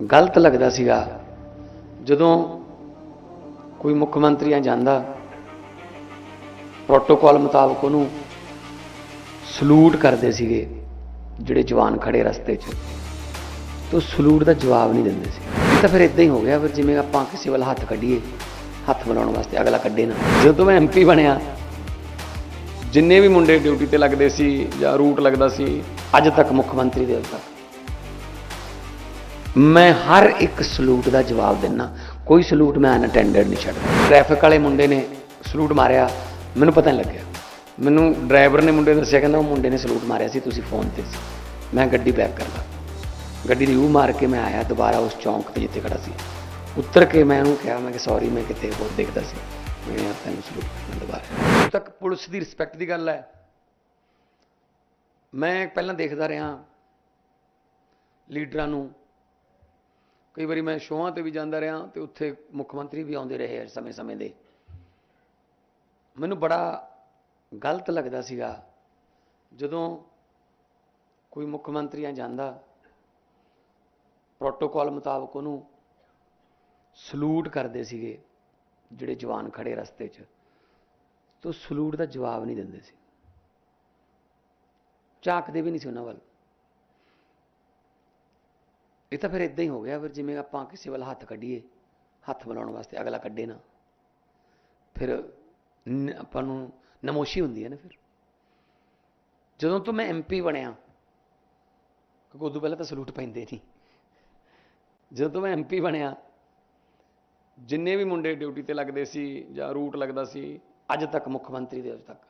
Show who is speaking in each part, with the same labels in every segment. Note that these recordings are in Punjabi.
Speaker 1: ਗਲਤ ਲੱਗਦਾ ਸੀਗਾ। ਜਦੋਂ ਕੋਈ ਮੁੱਖ ਮੰਤਰੀਆਂ ਜਾਂਦਾ ਪ੍ਰੋਟੋਕਾਲ ਮੁਤਾਬਕ ਉਹਨੂੰ ਸਲੂਟ ਕਰਦੇ ਸੀਗੇ, ਜਿਹੜੇ ਜਵਾਨ ਖੜੇ ਰਸਤੇ 'ਚ। ਤੋ ਸਲੂਟ ਦਾ ਜਵਾਬ ਨਹੀਂ ਦਿੰਦੇ ਸੀ। ਇਹ ਤਾਂ ਫਿਰ ਇਦਾਂ ਹੀ ਹੋ ਗਿਆ, ਫਿਰ ਜਿਵੇਂ ਆਪਾਂ ਕਿਸੇ ਵੱਲ ਹੱਥ ਕੱਢੀਏ, ਹੱਥ ਬਣਾਉਣ ਵਾਸਤੇ ਅਗਲਾ ਕੱਢੇ ਨਾ। ਜਦੋਂ ਮੈਂ ਐਮਪੀ ਬਣਿਆ, ਜਿੰਨੇ ਵੀ ਮੁੰਡੇ ਡਿਊਟੀ ਤੇ ਲੱਗਦੇ ਸੀ ਜਾਂ ਰੂਟ ਲੱਗਦਾ ਸੀ, ਅੱਜ ਤੱਕ ਮੁੱਖ ਮੰਤਰੀ ਦੇ ਤੱਕ ਮੈਂ ਹਰ ਇੱਕ ਸਲੂਟ ਦਾ ਜਵਾਬ ਦਿੰਨਾ। ਕੋਈ ਸਲੂਟ ਮੈਂ ਅਨਅਟੈਂਡਡ ਨਹੀਂ ਛੱਡਦਾ। ਟ੍ਰੈਫਿਕ ਵਾਲੇ ਮੁੰਡੇ ਨੇ ਸਲੂਟ ਮਾਰਿਆ, ਮੈਨੂੰ ਪਤਾ ਨਹੀਂ ਲੱਗਿਆ। ਮੈਨੂੰ ਡਰਾਈਵਰ ਨੇ ਮੁੰਡੇ ਨੂੰ ਦੱਸਿਆ, ਕਹਿੰਦਾ ਉਹ ਮੁੰਡੇ ਨੇ ਸਲੂਟ ਮਾਰਿਆ ਸੀ, ਤੁਸੀਂ ਫੋਨ ਤੇ ਸੀ। ਮੈਂ ਗੱਡੀ ਬੈਕ ਕਰ ਲਾ। ਗੱਡੀ ਦੀ ਉਹ ਮਾਰ ਕੇ ਮੈਂ ਆਇਆ, ਦੁਬਾਰਾ ਉਸ ਚੌਂਕ ਤੇ ਜਿੱਥੇ ਖੜਾ ਸੀ। ਉੱਤਰ ਕੇ ਮੈਂ ਉਹਨੂੰ ਕਿਹਾ, ਮੈਂ ਕਿ ਸੌਰੀ ਮੈਂ ਕਿਤੇ ਹੋਰ ਦੇਖਦਾ ਸੀ। ਮੈਂ ਯਾਰ, ਤੈਨੂੰ ਸਲੂਟ ਕਰਨਾ ਦੁਬਾਰਾ ਉਦੋਂ ਤੱਕ ਪੁਲਿਸ ਦੀ ਰਿਸਪੈਕਟ ਦੀ ਗੱਲ ਹੈ। ਮੈਂ ਪਹਿਲਾਂ ਦੇਖਦਾ ਰਿਹਾ ਲੀਡਰਾਂ ਨੂੰ। ਕਈ ਵਾਰੀ ਮੈਂ ਸ਼ੋਆਂ ਤੇ ਵੀ ਜਾਂਦਾ ਰਿਹਾ ਤੇ ਉੱਥੇ ਮੁੱਖ ਮੰਤਰੀ ਵੀ ਆਉਂਦੇ ਰਹੇ ਸਮੇਂ-ਸਮੇਂ ਦੇ। ਮੈਨੂੰ ਬੜਾ ਗਲਤ ਲੱਗਦਾ ਸੀਗਾ ਜਦੋਂ ਕੋਈ ਮੁੱਖ ਮੰਤਰੀਆਂ ਜਾਂਦਾ ਪ੍ਰੋਟੋਕਾਲ ਮੁਤਾਬਕ ਉਹਨੂੰ ਸਲੂਟ ਕਰਦੇ ਸੀਗੇ ਜਿਹੜੇ ਜਵਾਨ ਖੜੇ ਰਸਤੇ 'ਚ। ਤੋ ਸਲੂਟ ਦਾ ਜਵਾਬ ਨਹੀਂ ਦਿੰਦੇ ਸੀ। ਝਾਕਦੇ ਵੀ ਨਹੀਂ ਸੀ ਉਹਨਾਂ ਵੱਲ। ਇਹ ਤਾਂ ਫਿਰ ਇਦਾਂ ਹੀ ਹੋ ਗਿਆ, ਫਿਰ ਜਿਵੇਂ ਆਪਾਂ ਕਿਸੇ ਵੱਲ ਹੱਥ ਕੱਢੀਏ, ਹੱਥ ਮਿਲਾਉਣ ਵਾਸਤੇ ਅਗਲਾ ਕੱਢੇ ਨਾ। ਫਿਰ ਆਪਾਂ ਨੂੰ ਨਮੋਸ਼ੀ ਹੁੰਦੀ ਹੈ ਨਾ ਫਿਰ। ਜਦੋਂ ਤੋਂ ਮੈਂ ਐਮਪੀ ਬਣਿਆ, ਕਿਉਂਕਿ ਉਦੋਂ ਪਹਿਲਾਂ ਤਾਂ ਸਲੂਟ ਪੈਂਦੇ ਨਹੀਂ। ਜਦੋਂ ਤੋਂ ਮੈਂ ਐਮਪੀ ਬਣਿਆ, ਜਿੰਨੇ ਵੀ ਮੁੰਡੇ ਡਿਊਟੀ ਤੇ ਲੱਗਦੇ ਸੀ ਜਾਂ ਰੂਟ ਲੱਗਦਾ ਸੀ, ਅੱਜ ਤੱਕ ਮੁੱਖ ਮੰਤਰੀ ਦੇ ਅੱਜ ਤੱਕ।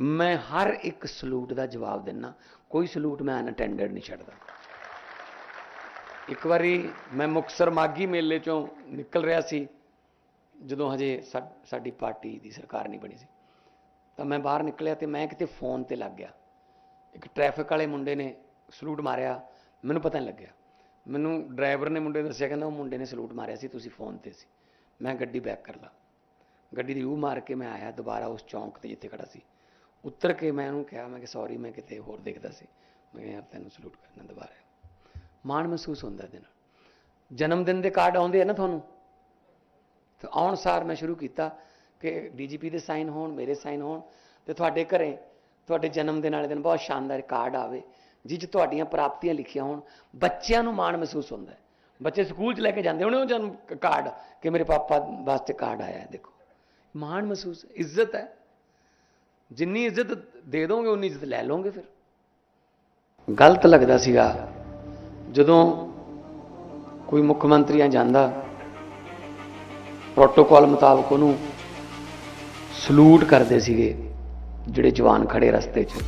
Speaker 1: ਮੈਂ ਹਰ ਇੱਕ ਸਲੂਟ ਦਾ ਜਵਾਬ ਦਿੰਨਾ, ਕੋਈ ਸਲੂਟ ਮੈਂ ਅਨਅਟੈਂਡਡ ਨਹੀਂ ਛੱਡਦਾ। ਇੱਕ ਵਾਰੀ ਮੈਂ ਮੁਕਤਸਰ ਮਾਗੀ ਮੇਲੇ ਚੋਂ ਨਿਕਲ ਰਿਹਾ ਸੀ, ਜਦੋਂ ਹਜੇ ਸਾ- ਸਾਡੀ ਪਾਰਟੀ ਦੀ ਸਰਕਾਰ ਨਹੀਂ ਬਣੀ ਸੀ। ਤਾਂ ਮੈਂ ਬਾਹਰ ਨਿਕਲਿਆ ਤੇ ਮੈਂ ਕਿਤੇ ਫੋਨ ਤੇ ਲੱਗ ਗਿਆ। ਇੱਕ ਟ੍ਰੈਫਿਕ ਵਾਲੇ ਮੁੰਡੇ ਨੇ ਸਲੂਟ ਮਾਰਿਆ, ਮੈਨੂੰ ਪਤਾ ਨਹੀਂ ਲੱਗਿਆ। ਮੈਨੂੰ ਡਰਾਈਵਰ ਨੇ ਮੁੰਡੇ ਦੱਸਿਆ, ਕਹਿੰਦਾ ਉਹ ਮੁੰਡੇ ਨੇ ਸਲੂਟ ਮਾਰਿਆ ਸੀ, ਤੁਸੀਂ ਫੋਨ ਤੇ ਸੀ। ਮੈਂ ਗੱਡੀ ਬੈਕ ਕਰ ਲਾ। ਗੱਡੀ ਦੀ ਉਹ ਮਾਰ ਕੇ ਮੈਂ ਆਇਆ ਦੁਬਾਰਾ ਉਸ ਚੌਂਕ ਤੇ ਜਿੱਥੇ ਖੜਾ ਸੀ। ਉੱਤਰ ਕੇ ਮੈਂ ਉਹਨੂੰ ਕਿਹਾ, ਮੈਂ ਕਿ ਸੌਰੀ ਮੈਂ ਕਿਤੇ ਹੋਰ ਦੇਖਦਾ ਸੀ। ਮੈਂ ਕਿਹਾ, ਯਾਰ, ਤੈਨੂੰ ਸਲੂਟ ਕਰਨਾ ਦੁਬਾਰਾ ਮਾਣ ਮਹਿਸੂਸ ਹੁੰਦਾ ਇਹਦੇ ਨਾਲ। ਜਨਮ ਦਿਨ ਦੇ ਕਾਰਡ ਆਉਂਦੇ ਆ ਨਾ ਤੁਹਾਨੂੰ। ਤੇ ਆਉਣ ਸਾਰ ਮੈਂ ਸ਼ੁਰੂ ਕੀਤਾ ਕਿ ਡੀਜੀਪੀ ਦੇ ਸਾਈਨ ਹੋਣ, ਮੇਰੇ ਸਾਈਨ ਹੋਣ ਤੇ ਤੁਹਾਡੇ ਘਰੇ ਤੁਹਾਡੇ ਜਨਮ ਦਿਨ ਵਾਲੇ ਦਿਨ ਬਹੁਤ ਸ਼ਾਨਦਾਰ ਕਾਰਡ ਆਵੇ, ਜਿਹ 'ਚ ਤੁਹਾਡੀਆਂ ਪ੍ਰਾਪਤੀਆਂ ਲਿਖੀਆਂ ਹੋਣ। ਬੱਚਿਆਂ ਨੂੰ ਮਾਣ ਮਹਿਸੂਸ ਹੁੰਦਾ ਹੈ। ਬੱਚੇ ਸਕੂਲ 'ਚ ਲੈ ਕੇ ਜਾਂਦੇ ਹੋਣੇ ਉਹ ਜਨਮ ਕਾਰਡ ਕਿ ਮੇਰੇ ਪਾਪਾ ਵਾਸਤੇ ਕਾਰਡ ਆਇਆ ਹੈ, ਦੇਖੋ। ਮਾਣ ਮਹਿਸੂਸ, ਇੱਜ਼ਤ ਹੈ। ਜਿੰਨੀ ਇੱਜ਼ਤ ਦੇ ਦੋਗੇ, ਉਨੀ ਇੱਜ਼ਤ ਲੈ ਲਓਗੇ ਫਿਰ। ਗਲਤ ਲੱਗਦਾ ਸੀਗਾ। ਜਦੋਂ ਕੋਈ ਮੁੱਖ ਮੰਤਰੀਆਂ ਜਾਂਦਾ ਪ੍ਰੋਟੋਕਾਲ ਮੁਤਾਬਕ ਉਹਨੂੰ ਸਲੂਟ ਕਰਦੇ ਸੀਗੇ, ਜਿਹੜੇ ਜਵਾਨ ਖੜੇ ਰਸਤੇ 'ਚ।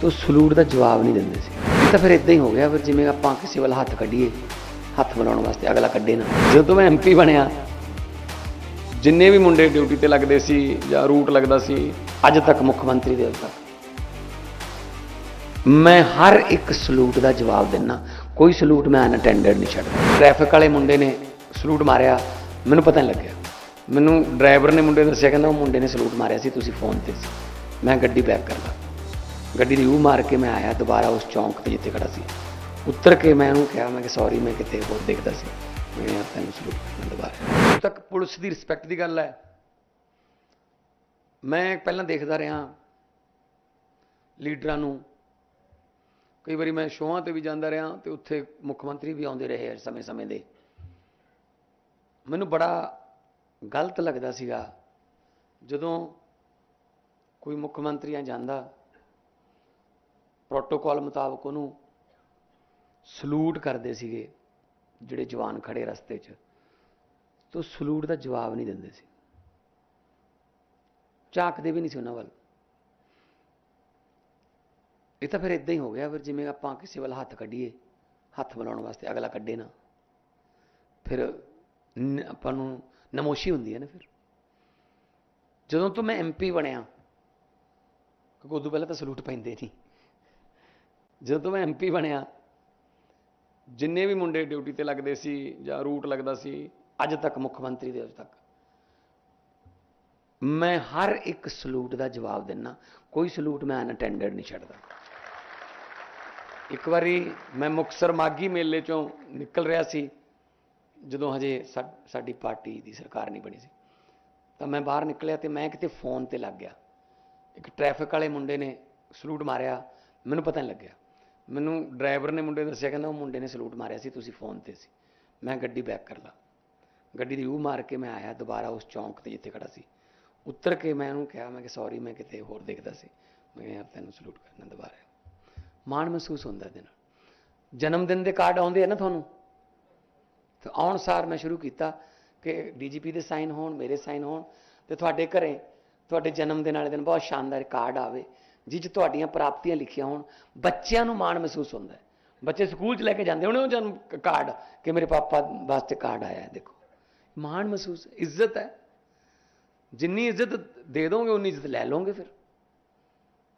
Speaker 1: ਤੋ ਸਲੂਟ ਦਾ ਜਵਾਬ ਨਹੀਂ ਦਿੰਦੇ ਸੀ। ਇਹ ਤਾਂ ਫਿਰ ਇਦਾਂ ਹੀ ਹੋ ਗਿਆ, ਫਿਰ ਜਿਵੇਂ ਆਪਾਂ ਕਿਸੇ ਵੱਲ ਹੱਥ ਕੱਢੀਏ, ਹੱਥ ਬਣਾਉਣ ਵਾਸਤੇ ਅਗਲਾ ਕੱਢੇ ਨਾ। ਜਦੋਂ ਮੈਂ ਐਮਪੀ ਬਣਿਆ, ਜਿੰਨੇ ਵੀ ਮੁੰਡੇ ਡਿਊਟੀ ਤੇ ਲੱਗਦੇ ਸੀ ਜਾਂ ਰੂਟ ਲੱਗਦਾ ਸੀ, ਅੱਜ ਤੱਕ ਮੁੱਖ ਮੰਤਰੀ ਦੇ ਤੱਕ ਮੈਂ ਹਰ ਇੱਕ ਸਲੂਟ ਦਾ ਜਵਾਬ ਦਿੰਨਾ। ਕੋਈ ਸਲੂਟ ਮੈਂ ਅਨਅਟੈਂਡਡ ਨਹੀਂ ਛੱਡਦਾ। ਟ੍ਰੈਫਿਕ ਵਾਲੇ ਮੁੰਡੇ ਨੇ ਸਲੂਟ ਮਾਰਿਆ, ਮੈਨੂੰ ਪਤਾ ਨਹੀਂ ਲੱਗਿਆ। ਮੈਨੂੰ ਡਰਾਈਵਰ ਨੇ ਮੁੰਡੇ ਨੂੰ ਦੱਸਿਆ, ਕਹਿੰਦਾ ਉਹ ਮੁੰਡੇ ਨੇ ਸਲੂਟ ਮਾਰਿਆ ਸੀ, ਤੁਸੀਂ ਫੋਨ ਤੇ ਸੀ। ਮੈਂ ਗੱਡੀ ਬੈਕ ਕਰ ਲਾ। ਗੱਡੀ ਦੀ ਉਹ ਮਾਰ ਕੇ ਮੈਂ ਆਇਆ, ਦੁਬਾਰਾ ਉਸ ਚੌਂਕ ਤੇ ਜਿੱਥੇ ਖੜਾ ਸੀ। ਉੱਤਰ ਕੇ ਮੈਂ ਉਹਨੂੰ ਕਿਹਾ, ਮੈਂ ਕਿ ਸੌਰੀ ਮੈਂ ਕਿਤੇ ਹੋਰ ਦੇਖਦਾ ਸੀ। ਮੈਂ ਯਾਰ, ਤੈਨੂੰ ਸਲੂਟ ਕਰਨਾ ਦੁਬਾਰਾ ਉਦੋਂ ਤੱਕ ਪੁਲਿਸ ਦੀ ਰਿਸਪੈਕਟ ਦੀ ਗੱਲ ਹੈ। ਮੈਂ ਪਹਿਲਾਂ ਦੇਖਦਾ ਰਿਹਾ ਲੀਡਰਾਂ ਨੂੰ। ਕਈ ਵਾਰੀ ਮੈਂ ਸ਼ੋਆਂ ਤੇ ਵੀ ਜਾਂਦਾ ਰਿਹਾ ਤੇ ਉੱਥੇ ਮੁੱਖ ਮੰਤਰੀ ਵੀ ਆਉਂਦੇ ਰਹੇ ਸਮੇਂ-ਸਮੇਂ ਦੇ। ਮੈਨੂੰ ਬੜਾ ਗਲਤ ਲੱਗਦਾ ਸੀਗਾ ਜਦੋਂ ਕੋਈ ਮੁੱਖ ਮੰਤਰੀਆਂ ਜਾਂਦਾ ਪ੍ਰੋਟੋਕਾਲ ਮੁਤਾਬਕ ਉਹਨੂੰ ਸਲੂਟ ਕਰਦੇ ਸੀਗੇ ਜਿਹੜੇ ਜਵਾਨ ਖੜੇ ਰਸਤੇ 'ਚ। ਤੋ ਸਲੂਟ ਦਾ ਜਵਾਬ ਨਹੀਂ ਦਿੰਦੇ ਸੀ। ਝਾਕਦੇ ਵੀ ਨਹੀਂ ਸੀ ਉਹਨਾਂ ਵੱਲ। ਇਹ ਤਾਂ ਫਿਰ ਇਦਾਂ ਹੀ ਹੋ ਗਿਆ, ਫਿਰ ਜਿਵੇਂ ਆਪਾਂ ਕਿਸੇ ਵੱਲ ਹੱਥ ਕੱਢੀਏ, ਹੱਥ ਮਿਲਾਉਣ ਵਾਸਤੇ ਅਗਲਾ ਕੱਢੇ ਨਾ। ਫਿਰ ਆਪਾਂ ਨੂੰ ਨਮੋਸ਼ੀ ਹੁੰਦੀ ਹੈ ਨਾ ਫਿਰ। ਜਦੋਂ ਤੋਂ ਮੈਂ ਐਮਪੀ ਬਣਿਆ, ਕਿਉਂਕਿ ਉਦੋਂ ਪਹਿਲਾਂ ਤਾਂ ਸਲੂਟ ਪੈਂਦੇ ਨਹੀਂ। ਜਦੋਂ ਤੋਂ ਮੈਂ ਐਮਪੀ ਬਣਿਆ, ਜਿੰਨੇ ਵੀ ਮੁੰਡੇ ਡਿਊਟੀ ਤੇ ਲੱਗਦੇ ਸੀ ਜਾਂ ਰੂਟ ਲੱਗਦਾ ਸੀ, ਅੱਜ ਤੱਕ ਮੁੱਖ ਮੰਤਰੀ ਦੇ ਅੱਜ ਤੱਕ। ਮੈਂ ਹਰ ਇੱਕ ਸਲੂਟ ਦਾ ਜਵਾਬ ਦਿੰਨਾ, ਕੋਈ ਸਲੂਟ ਮੈਂ ਅਨਅਟੈਂਡਡ ਨਹੀਂ ਛੱਡਦਾ। ਇੱਕ ਵਾਰੀ ਮੈਂ ਮੁਕਤਸਰ ਮਾਗੀ ਮੇਲੇ ਚੋਂ ਨਿਕਲ ਰਿਹਾ ਸੀ, ਜਦੋਂ ਹਜੇ ਸਾ- ਸਾਡੀ ਪਾਰਟੀ ਦੀ ਸਰਕਾਰ ਨਹੀਂ ਬਣੀ ਸੀ। ਤਾਂ ਮੈਂ ਬਾਹਰ ਨਿਕਲਿਆ ਤੇ ਮੈਂ ਕਿਤੇ ਫੋਨ ਤੇ ਲੱਗ ਗਿਆ। ਇੱਕ ਟ੍ਰੈਫਿਕ ਵਾਲੇ ਮੁੰਡੇ ਨੇ ਸਲੂਟ ਮਾਰਿਆ, ਮੈਨੂੰ ਪਤਾ ਨਹੀਂ ਲੱਗਿਆ। ਮੈਨੂੰ ਡਰਾਈਵਰ ਨੇ ਮੁੰਡੇ ਦੱਸਿਆ, ਕਹਿੰਦਾ ਉਹ ਮੁੰਡੇ ਨੇ ਸਲੂਟ ਮਾਰਿਆ ਸੀ, ਤੁਸੀਂ ਫੋਨ ਤੇ ਸੀ। ਮੈਂ ਗੱਡੀ ਬੈਕ ਕਰ ਲਾ। ਗੱਡੀ ਦੀ ਉਹ ਮਾਰ ਕੇ ਮੈਂ ਆਇਆ ਦੁਬਾਰਾ ਉਸ ਚੌਂਕ ਤੇ ਜਿੱਥੇ ਖੜਾ ਸੀ। ਉੱਤਰ ਕੇ ਮੈਂ ਉਹਨੂੰ ਕਿਹਾ, ਮੈਂ ਕਿ ਸੌਰੀ ਮੈਂ ਕਿਤੇ ਹੋਰ ਦੇਖਦਾ ਸੀ। ਮੈਂ ਕਿਹਾ, ਯਾਰ, ਤੈਨੂੰ ਸਲੂਟ ਕਰਨਾ ਦੁਬਾਰਾ ਮਾਣ ਮਹਿਸੂਸ ਹੁੰਦਾ ਇਹਦੇ ਨਾਲ। ਜਨਮ ਦਿਨ ਦੇ ਕਾਰਡ ਆਉਂਦੇ ਆ ਨਾ ਤੁਹਾਨੂੰ। ਤੇ ਆਉਣ ਸਾਰ ਮੈਂ ਸ਼ੁਰੂ ਕੀਤਾ ਕਿ ਡੀਜੀਪੀ ਦੇ ਸਾਈਨ ਹੋਣ, ਮੇਰੇ ਸਾਈਨ ਹੋਣ ਤੇ ਤੁਹਾਡੇ ਘਰੇ ਤੁਹਾਡੇ ਜਨਮ ਦਿਨ ਵਾਲੇ ਦਿਨ ਬਹੁਤ ਸ਼ਾਨਦਾਰ ਕਾਰਡ ਆਵੇ, ਜਿਹ 'ਚ ਤੁਹਾਡੀਆਂ ਪ੍ਰਾਪਤੀਆਂ ਲਿਖੀਆਂ ਹੋਣ। ਬੱਚਿਆਂ ਨੂੰ ਮਾਣ ਮਹਿਸੂਸ ਹੁੰਦਾ ਹੈ। ਬੱਚੇ ਸਕੂਲ 'ਚ ਲੈ ਕੇ ਜਾਂਦੇ ਹੋਣੇ ਉਹ ਜਨਮ ਕਾਰਡ ਕਿ ਮੇਰੇ ਪਾਪਾ ਵਾਸਤੇ ਕਾਰਡ ਆਇਆ ਹੈ, ਦੇਖੋ। ਮਾਣ ਮਹਿਸੂਸ, ਇੱਜ਼ਤ ਹੈ। ਜਿੰਨੀ ਇੱਜ਼ਤ ਦੇ ਦੋਗੇ, ਉਨੀ ਇੱਜ਼ਤ ਲੈ ਲਓਗੇ ਫਿਰ।